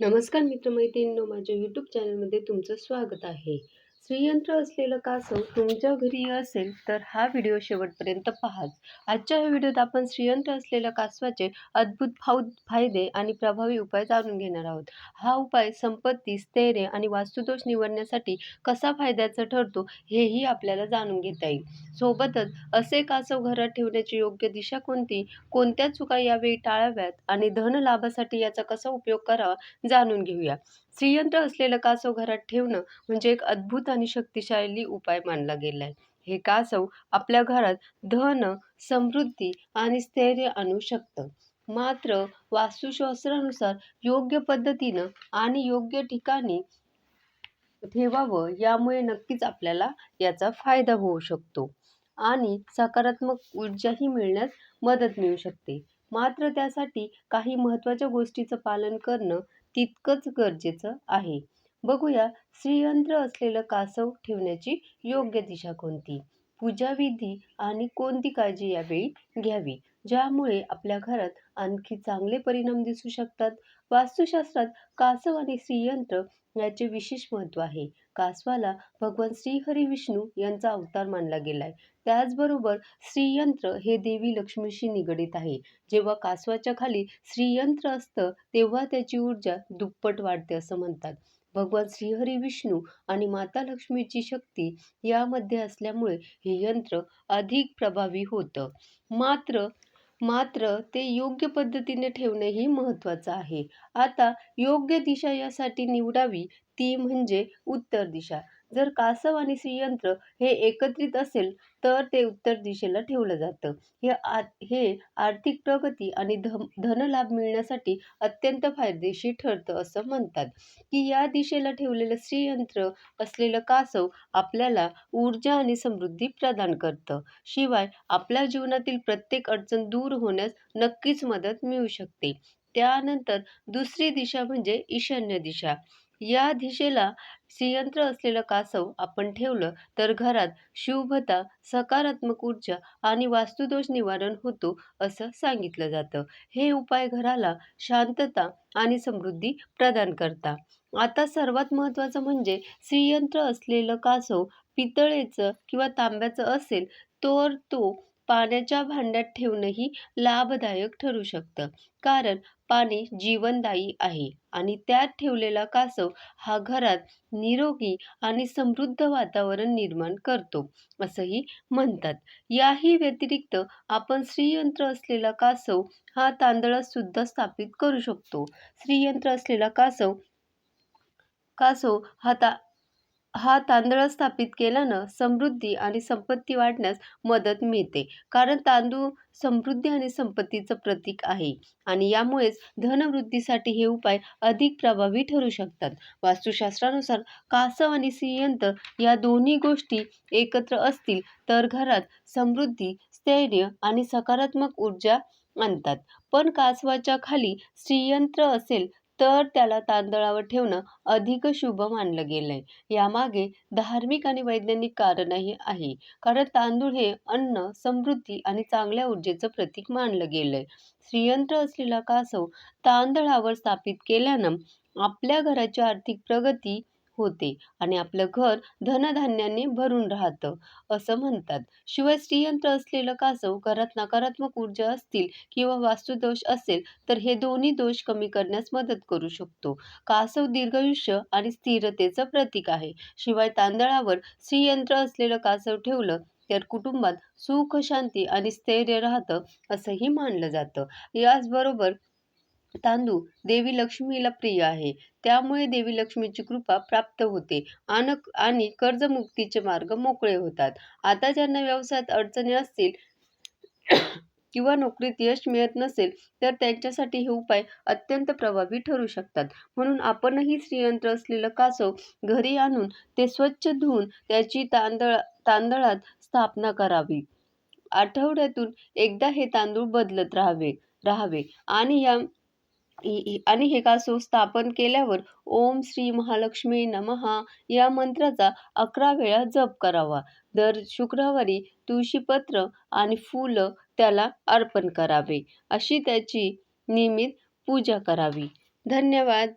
नमस्कार मित्रमैत्रिणींनो माझ्या यूट्यूब चॅनलमध्ये तुमचं स्वागत आहे. श्रीयंत्र असलेलं कासव तुमच्या घरी असेल तर हा व्हिडिओ शेवटपर्यंत पाहाच. आजच्या या व्हिडिओत आपण श्रीयंत्र असलेल्या कासवाचे अद्भुत फाऊ फायदे आणि प्रभावी उपाय जाणून घेणार आहोत. हा उपाय संपत्ती स्थैर्य आणि वास्तुदोष निवडण्यासाठी कसा फायद्याचा ठरतो हेही आपल्याला जाणून घेता येईल. सोबतच असे कासव घरात ठेवण्याची योग्य दिशा कोणती? कोणत्या चुका यावेळी टाळाव्यात? आणि धन लाभासाठी याचा कसा उपयोग करावा? जाणून घेऊया. श्रीयंत्र असलेलं कासव घरात ठेवणं म्हणजे एक अद्भुत आणि शक्तिशाली उपाय मानला गेलाय. हे कासव आपल्या घरात धन समृद्धी आणि स्थैर्य आणू शकतं. मात्र वास्तुशास्त्रानुसार योग्य पद्धतीनं आणि योग्य ठिकाणी ठेवावं यामुळे नक्कीच आपल्याला याचा फायदा होऊ शकतो आणि सकारात्मक ऊर्जाही मिळण्यास मदत मिळू शकते. मात्र त्यासाठी काही महत्त्वाच्या गोष्टीचं पालन करणं तितकंच गरजेचं आहे. बघूया श्रीयंत्र असलेलं कासव ठेवण्याची योग्य दिशा कोणती? पूजाविधी आणि कोणती काळजी यावेळी घ्यावी? ज्यामुळे आपल्या घरात आणखी चांगले परिणाम दिसू शकतात. वास्तुशास्त्रात कासव आणि श्रीयंत्र याचे विशेष महत्त्व आहे. कासवाला भगवान श्रीहरी विष्णू यांचा अवतार मानला गेलाय. त्याचबरोबर श्रीयंत्र हे देवी लक्ष्मीशी निगडीत आहे. जेव्हा कासवाच्या खाली श्रीयंत्र असतं तेव्हा त्याची ऊर्जा दुप्पट वाढते असं म्हणतात. भगवान श्रीहरी विष्णू आणि माता लक्ष्मीची शक्ती यामध्ये असल्यामुळे हे यंत्र अधिक प्रभावी होतं. मात्र मात्र ते योग्य पद्धतीने ठेवणेही महत्त्वाचं आहे. आता योग्य दिशा यासाठी निवडावी ती म्हणजे उत्तर दिशा. जर कासव आणि श्रीयंत्र हे एकत्रित असेल तर ते उत्तर दिशेला ठेवलं जातं. हे आ हे आर्थिक प्रगती आणि धम धनलाभ मिळण्यासाठी अत्यंत फायदेशीर ठरतं असं म्हणतात. की या दिशेला ठेवलेलं श्रीयंत्र असलेलं कासव आपल्याला ऊर्जा आणि समृद्धी प्रदान करतं. शिवाय आपल्या जीवनातील प्रत्येक अडचण दूर होण्यास नक्कीच मदत मिळू शकते. त्यानंतर दुसरी दिशा म्हणजे ईशान्य दिशा. या दिशेला सियंत्र असलेलं कासव आपण ठेवलं तर घरात शुभता सकारात्मक ऊर्जा आणि वास्तुदोष निवारण होतो असं सांगितलं जातं. हे उपाय घराला शांतता आणि समृद्धी प्रदान करतात. आता सर्वात महत्त्वाचं म्हणजे श्रीयंत्र असलेलं कासव पितळेचं किंवा तांब्याचं असेल तर तो पाण्याच्या भांड्यात ठेवणंही लाभदायक ठरू शकतं. कारण पाणी जीवनदायी आहे आणि त्यात ठेवलेला कासव हा घरात निरोगी आणि समृद्ध वातावरण निर्माण करतो असंही म्हणतात. याही व्यतिरिक्त आपण श्रीयंत्र असलेला कासव हा तांदळात सुद्धा स्थापित करू शकतो. श्रीयंत्र असलेला कासव कासव हा ता हा तांदूळ स्थापित केल्यानं समृद्धी आणि संपत्ती वाढण्यास मदत मिळते. कारण तांदूळ समृद्धी आणि संपत्तीचं प्रतीक आहे आणि यामुळेच धनवृद्धीसाठी हे उपाय अधिक प्रभावी ठरू शकतात. वास्तुशास्त्रानुसार कासव आणि श्रीयंत्र या दोन्ही गोष्टी एकत्र असतील तर घरात समृद्धी स्थैर्य आणि सकारात्मक ऊर्जा आणतात. पण कासवाच्या खाली श्रीयंत्र असेल तर त्याला तांदळावर ठेवणं अधिक शुभ मानलं गेलं आहे यामागे धार्मिक आणि वैज्ञानिक कारणही आहे. कारण तांदूळ हे अन्न समृद्धी आणि चांगल्या ऊर्जेचं प्रतीक मानलं गेलं आहे श्रीयंत्र असलेला कासव तांदळावर स्थापित केल्यानं आपल्या घराची आर्थिक प्रगती होते आणि आपलं घर धनधान्याने भरून राहतं असं म्हणतात. शिवाय स्त्रीयंत्र असलेलं कासव घरात नकारात्मक ऊर्जा असतील किंवा वास्तुदोष असेल तर हे दोन्ही दोष कमी करण्यास मदत करू शकतो. कासव दीर्घायुष्य आणि स्थिरतेचं प्रतीक आहे. शिवाय तांदळावर स्त्रीयंत्र असलेलं कासव ठेवलं तर कुटुंबात सुख शांती आणि स्थैर्य राहतं असंही मानलं जातं. याचबरोबर तांदूळ देवी लक्ष्मीला प्रिय आहे. त्यामुळे देवी लक्ष्मीची कृपा प्राप्त होते. आणि आणि कर्जमुक्तीचे मार्ग मोकळे होतात. आता ज्यांना व्यवसायात अडचणी असतील किंवा नोकरीत यश मिळत नसेल तर त्यांच्यासाठी हे उपाय अत्यंत प्रभावी ठरू शकतात. म्हणून आपणही श्रीयंत्र असलेलं कासव घरी आणून ते स्वच्छ धुवून त्याची तांदळ तांदळात स्थापना करावी. आठवड्यातून एकदा हे तांदूळ बदलत राहावे राहावे आणि या आणि हे कासव स्थापन केल्यावर ओम श्री महालक्ष्मी नमहा या मंत्राचा अकरा वेळा जप करावा. दर शुक्रवारी तुळशीपत्र आणि फुलं त्याला अर्पण करावे. अशी त्याची नियमित पूजा करावी. धन्यवाद.